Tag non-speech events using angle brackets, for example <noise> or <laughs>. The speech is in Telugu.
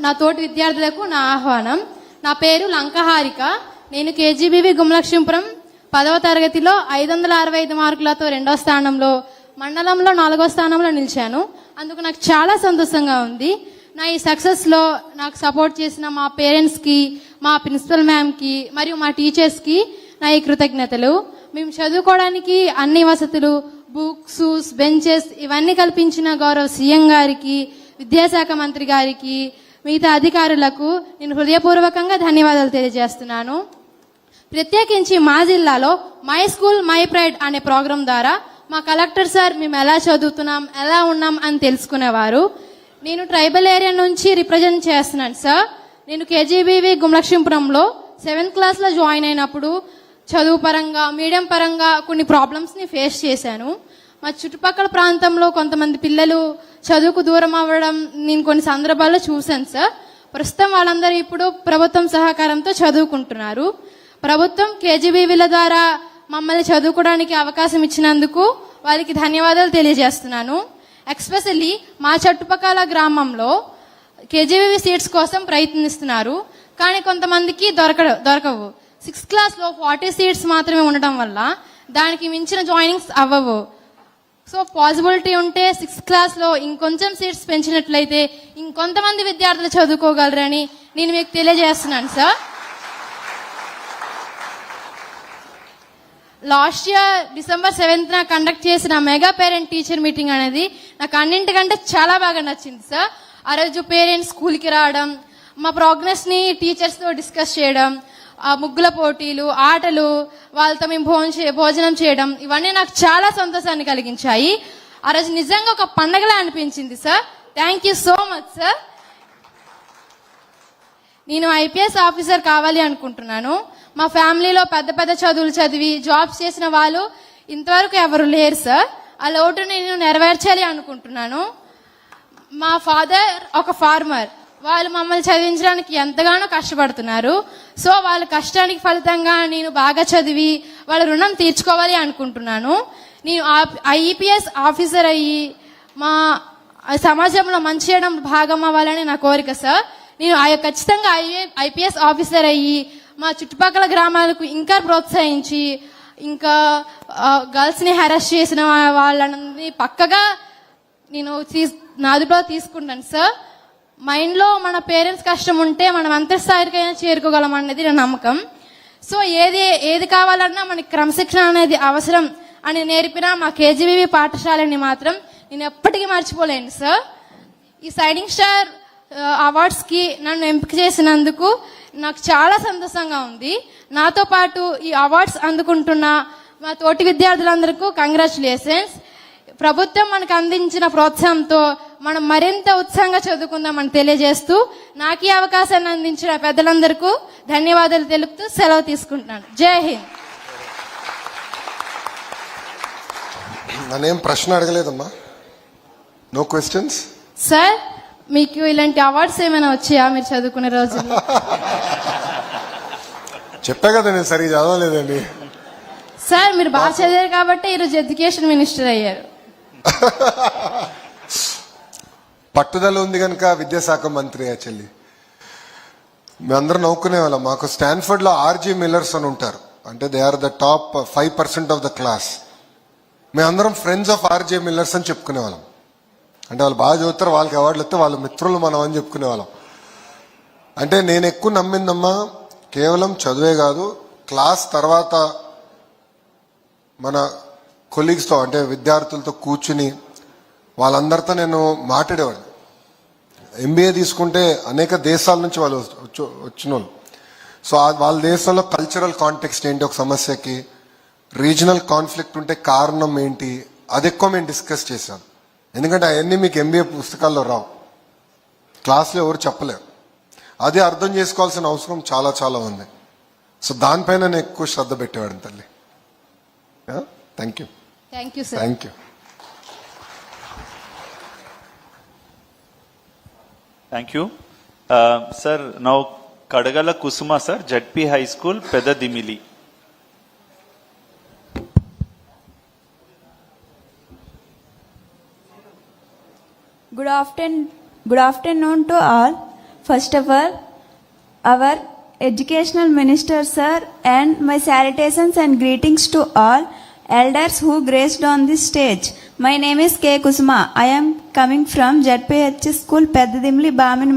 నా తోటి విద్యార్థులకు నా ఆహ్వానం. నా పేరు లంకహారిక. నేను కేజీబీవి గుమలక్ష్మీపురం పదవ తరగతిలో ఐదు వందల అరవై ఐదు మార్కులతో రెండో స్థానంలో మండలంలో నాలుగో స్థానంలో నిలిచాను. అందుకు నాకు చాలా సంతోషంగా ఉంది. నా ఈ సక్సెస్లో నాకు సపోర్ట్ చేసిన మా పేరెంట్స్కి మా ప్రిన్సిపల్ మ్యామ్కి మరియు మా టీచర్స్కి నా ఈ కృతజ్ఞతలు. మేము చదువుకోవడానికి అన్ని వసతులు బుక్స్ బెంచెస్ ఇవన్నీ కల్పించిన గౌరవ సీఎం గారికి విద్యాశాఖ మంత్రి గారికి మిగతా అధికారులకు నేను హృదయపూర్వకంగా ధన్యవాదాలు తెలియజేస్తున్నాను. ప్రత్యేకించి మా జిల్లాలో మై స్కూల్ మై ప్రైడ్ అనే ప్రోగ్రాం ద్వారా మా కలెక్టర్ సార్ మేము ఎలా చదువుతున్నాం ఎలా ఉన్నాం అని తెలుసుకునేవారు. నేను ట్రైబల్ ఏరియా నుంచి రిప్రజెంట్ చేస్తున్నాను సార్. నేను కేజీబీవి గుమలక్ష్మీపురంలో సెవెంత్ క్లాస్లో జాయిన్ అయినప్పుడు చదువు పరంగా మీడియం పరంగా కొన్ని ప్రాబ్లమ్స్ని ఫేస్ చేశాను. మా చుట్టుపక్కల ప్రాంతంలో కొంతమంది పిల్లలు చదువుకు దూరం అవ్వడం నేను కొన్ని సందర్భాల్లో చూశాను సార్. ప్రస్తుతం వాళ్ళందరూ ఇప్పుడు ప్రభుత్వం సహకారంతో చదువుకుంటున్నారు. ప్రభుత్వం కేజీబీవీల ద్వారా మమ్మల్ని చదువుకోవడానికి అవకాశం ఇచ్చినందుకు వారికి ధన్యవాదాలు తెలియజేస్తున్నాను. ఎక్స్పెషల్లీ మా చుట్టుపక్కల గ్రామంలో కేజీబీవీ సీట్స్ కోసం ప్రయత్నిస్తున్నారు. కానీ కొంతమందికి దొరక దొరకవు. సిక్స్త్ క్లాస్లో ఫార్టీ సీట్స్ మాత్రమే ఉండటం వల్ల దానికి మించిన జాయినింగ్స్ అవ్వవు. సో పాసిబిలిటీ ఉంటే సిక్స్త్ క్లాస్లో ఇంకొంచెం సీట్స్ పెంచినట్లయితే ఇంకొంతమంది విద్యార్థులు చదువుకోగలరని నేను మీకు తెలియజేస్తున్నాను sir last year December seventh conduct చేసిన మెగా పేరెంట్ టీచర్ మీటింగ్ అనేది నాకు అన్నింటికంటే చాలా బాగా నచ్చింది సార్ ఆ రోజు పేరెంట్స్ స్కూల్కి రావడం మా ప్రోగ్రెస్ని టీచర్స్తో డిస్కస్ చేయడం ఆ ముగ్గుల పోటీలు ఆటలు వాళ్ళతో మేము భోజనం చే- భోజనం చేయడం ఇవన్నీ నాకు చాలా సంతోషాన్ని కలిగించాయి. ఆ రోజు నిజంగా ఒక పండగలా అనిపించింది sir. Thank you so much sir నేను ఐపీఎస్ ఆఫీసర్ కావాలి అనుకుంటున్నాను. మా ఫ్యామిలీలో పెద్ద పెద్ద చదువులు చదివి జాబ్స్ చేసిన వాళ్ళు ఇంతవరకు ఎవరు లేరు సార్. ఆ లోటు నేను నెరవేర్చాలి అనుకుంటున్నాను. మా ఫాదర్ ఒక ఫార్మర్. వాళ్ళు మమ్మల్ని చదివించడానికి ఎంతగానో కష్టపడుతున్నారు. సో వాళ్ళ కష్టానికి ఫలితంగా నేను బాగా చదివి వాళ్ళ రుణం తీర్చుకోవాలి అనుకుంటున్నాను. నేను ఐపీఎస్ ఆఫీసర్ అయ్యి మా సమాజంలో మంచి చేయడం భాగం అవ్వాలని నా కోరిక సార్. నేను ఆ యొక్క ఖచ్చితంగా ఐపీఎస్ ఆఫీసర్ అయ్యి మా చుట్టుపక్కల గ్రామాలకు ఇంకా ప్రోత్సహించి ఇంకా గర్ల్స్ని ని చేసిన వాళ్ళని పక్కగా నేను తీ నా అదుపులో తీసుకుంటాను సార్. మైండ్లో మన పేరెంట్స్ కష్టం ఉంటే మనం అంత స్థాయికైనా చేరుకోగలం అనేది నా నమ్మకం. సో ఏది ఏది కావాలన్నా మనకి క్రమశిక్షణ అనేది అవసరం అని నేర్పిన మా కేజీబీవీ పాఠశాలని మాత్రం నేను ఎప్పటికీ మర్చిపోలేను సార్. ఈ సైడింగ్ స్టార్ అవార్డ్స్కి నన్ను ఎంపిక చేసినందుకు నాకు చాలా సంతోషంగా ఉంది. నాతో పాటు ఈ అవార్డ్స్ అందుకుంటున్న మా తోటి విద్యార్థులందరికీ కంగ్రాచులేషన్స్. ప్రభుత్వం మనకు అందించిన ప్రోత్సాహంతో మనం మరింత ఉత్సాహంగా చదువుకుందామని తెలియజేస్తూ నాకు ఈ అవకాశాన్ని అందించిన పెద్దలందరికీ ధన్యవాదాలు తెలుపుతూ సెలవు తీసుకుంటున్నాను. జై హింద్. నన్నేం ప్రశ్న అడగలేదమ్మా? నో క్వశ్చన్స్ సార్ మీకు ఇలాంటి అవార్డ్స్ ఏమైనా వచ్చాయా మీరు చదువుకునే రోజుల్లో? <laughs> చెప్పా కదా నేను సరిగ్గా చదవలేదండి. సార్ మీరు బాగా చదివారు కాబట్టి ఈరోజు ఎడ్యుకేషన్ మినిస్టర్ అయ్యారు. పట్టుదల ఉంది కనుక విద్యాశాఖ మంత్రి ఆ చెల్లి. మేమందరం నవ్వుకునే వాళ్ళం. మాకు స్టాన్ఫర్డ్లో ఆర్జీ మిల్లర్స్ అని ఉంటారు. అంటే they are the top five percent of the class మేమందరం ఫ్రెండ్స్ ఆఫ్ ఆర్జే మిల్లర్స్ అని చెప్పుకునే వాళ్ళం. అంటే వాళ్ళు బాగా చదువుతారు వాళ్ళకి అవార్డులు వస్తే వాళ్ళ మిత్రులు మనం అని చెప్పుకునే వాళ్ళం. అంటే నేను ఎక్కువ నమ్మిందమ్మా కేవలం చదువే కాదు క్లాస్ తర్వాత మన కొలీగ్స్తో అంటే విద్యార్థులతో కూర్చుని వాళ్ళందరితో నేను మాట్లాడేవాడిని. ఎంబీఏ తీసుకుంటే అనేక దేశాల నుంచి వాళ్ళు వచ్చి- వచ్చిన వాళ్ళు సో వాళ్ళ దేశంలో కల్చరల్ కాంటెక్స్ట్ ఏంటి ఒక సమస్యకి? రీజనల్ కాన్ఫ్లిక్ట్ ఉంటే కారణం ఏంటి? అది ఎక్కువ మేము డిస్కస్ చేశాం. ఎందుకంటే అవన్నీ మీకు ఎంబీఏ పుస్తకాల్లో రావు. క్లాస్లో ఎవరు చెప్పలేరు. అది అర్థం చేసుకోవాల్సిన అవసరం చాలా చాలా ఉంది. సో దానిపైన నేను ఎక్కువ శ్రద్ధ పెట్టేవాడిని తల్లి. Thank you Thank you, sir. Thank you. Thank you. Uh, sir, now Kadagala Kusuma, sir, JP High School, Pedadimili. Good afternoon, good afternoon to all. First of all, our educational minister, sir, and my salutations and greetings to all elders who graced on this stage. My name is K. Kusuma. I am coming from ZPH School, Peddadimli, Bamin.